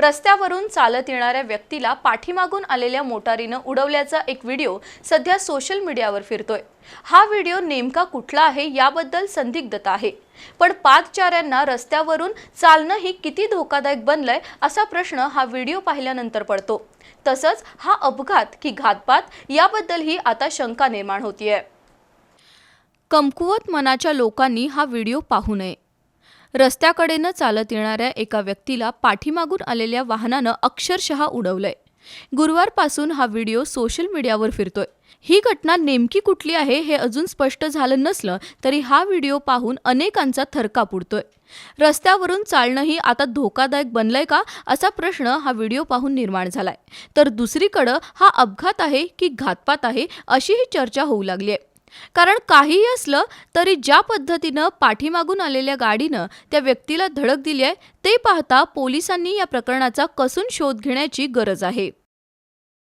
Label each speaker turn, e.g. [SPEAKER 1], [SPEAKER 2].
[SPEAKER 1] रस्त्यावरून चालत येणाऱ्या व्यक्तीला पाठीमागून आलेल्या मोटारीनं उडवल्याचा एक व्हिडिओ सध्या सोशल मीडियावर फिरतोय. हा व्हिडिओ नेमका कुठला आहे याबद्दल संदिग्धता आहे. पण पादचाऱ्यांना रस्त्यावरून चालणं ही किती धोकादायक बनलंय असा प्रश्न हा व्हिडिओ पाहिल्यानंतर पडतो. तसंच हा अपघात की घातपात याबद्दलही आता शंका निर्माण होतीये. कमकुवत मनाच्या लोकांनी हा व्हिडिओ पाहू नये. रस्त्याकडेनं चालत येणाऱ्या एका व्यक्तीला पाठीमागून आलेल्या वाहनानं अक्षरशः उडवलंय. गुरुवारपासून हा व्हिडिओ सोशल मीडियावर फिरतोय. ही घटना नेमकी कुठली आहे हे अजून स्पष्ट झालं नसलं तरी हा व्हिडिओ पाहून अनेकांचा थरकाप उडतोय. रस्त्यावरून चालणंही आता धोकादायक बनलंय का असा प्रश्न हा व्हिडिओ पाहून निर्माण झालाय. तर दुसरीकडं हा अपघात आहे की घातपात आहे अशीही चर्चा होऊ लागली आहे. कारण काहीही असलं तरी ज्या पद्धतीनं पाठीमागून आलेल्या गाडीनं त्या व्यक्तीला धडक दिली आहे ते पाहता पोलिसांनी या प्रकरणाचा कसून शोध घेण्याची गरज आहे.